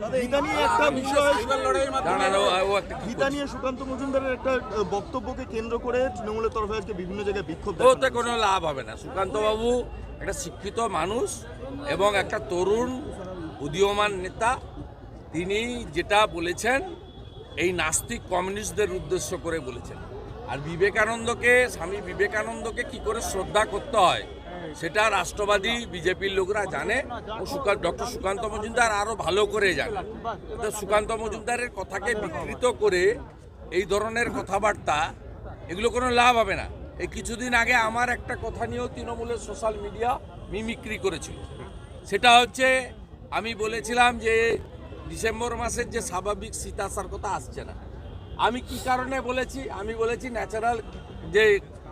গীতা নিয়ে একটা বিষয় একটা গীতা নিয়ে সুকান্ত মজুমদারের একটা বক্তব্যকে কেন্দ্র করে তৃণমূলের তরফে আজকে বিভিন্ন জায়গায় বিক্ষোভ দেখানো ওতে কোনো লাভ হবে না। সুকান্ত বাবু একটা শিক্ষিত মানুষ এবং একটা তরুণ উদীয়মান নেতা। তিনি যেটা বলেছেন এই নাস্তিক কমিউনিস্টদের উদ্দেশ্য করে বলেছেন। আর বিবেকানন্দকে স্বামী বিবেকানন্দকে কি করে শ্রদ্ধা করতে হয় সেটা রাষ্ট্রবাদী বিজেপির লোকরা জানে। ও সুকান্ত, ডক্টর সুকান্ত মজুমদার আরও ভালো করে জানে। সুকান্ত মজুমদারের কথাকে বিকৃত করে এই ধরনের কথাবার্তা, এগুলো কোনো লাভ হবে না। এই কিছুদিন আগে আমার একটা কথা নিয়েও তৃণমূলের সোশ্যাল মিডিয়া মিমিক্রি করেছিল। সেটা হচ্ছে, আমি বলেছিলাম যে ডিসেম্বর মাসের যে স্বাভাবিক শীত কথা আসছে না। আমি কি কারণে বলেছি? আমি বলেছি ন্যাচারাল যে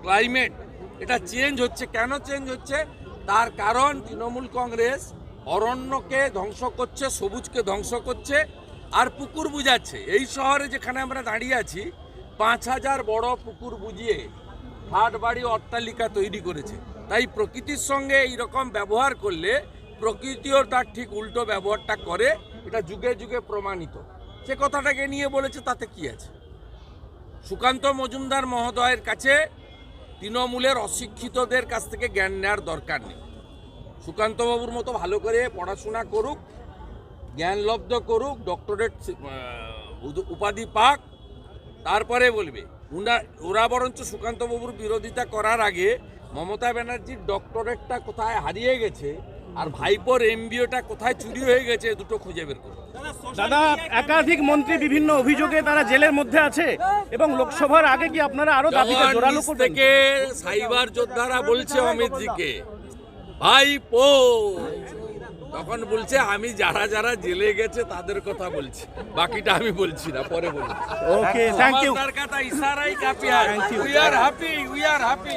ক্লাইমেট এটা চেঞ্জ হচ্ছে। কেন চেঞ্জ হচ্ছে? তার কারণ তৃণমূল কংগ্রেস অরণ্যকে ধ্বংস করছে, সবুজকে ধ্বংস করছে, আর পুকুর বুঝাচ্ছে। এই শহরে যেখানে আমরা দাঁড়িয়ে আছি, পাঁচ হাজার বড় পুকুর বুঝিয়ে হাট, বাড়ি, অট্টালিকা তৈরি করেছে। তাই প্রকৃতির সঙ্গে এইরকম ব্যবহার করলে প্রকৃতিও তার ঠিক উল্টো ব্যবহারটা করে। এটা যুগে যুগে প্রমাণিত। সে কথাটাকে নিয়ে বলেছে, তাতে কি আছে? সুকান্ত মজুমদার মহোদয়ের কাছে তৃণমূলের অশিক্ষিতদের কাছ থেকে জ্ঞান নেওয়ার দরকার নেই। সুকান্তবাবুর মতো ভালো করে পড়াশোনা করুক জ্ঞানলব্ধ করুক, ডক্টরেট উপাধি পাক, তারপরে বলবে। উনা, ওরা বরঞ্চ সুকান্তবাবুর বিরোধিতা করার আগে মমতা ব্যানার্জির ডক্টরেটটা কোথায় হারিয়ে গেছে আর ভাইপোর এমবিওটা কোথায় চুরি হয়ে গেছে দুটো খুঁজে বের করুন দাদা একাধিক মন্ত্রী বিভিন্ন অভিযোগে তারা জেলের মধ্যে আছে এবং লোকসভার আগে কি আপনারা আরও যখন জোরালো করবেন? থেকে সাইবার যোদ্ধারা বলছে অমিত জিকে ভাই পো তখন বলছে আমি যারা যারা জেলে গেছে তাদের কথা বলছি বাকিটা আমি বলছি না পরে বলছি ওকে থ্যাংক ইউ আমার কথা ইশারাই কাফি we are happy we are happy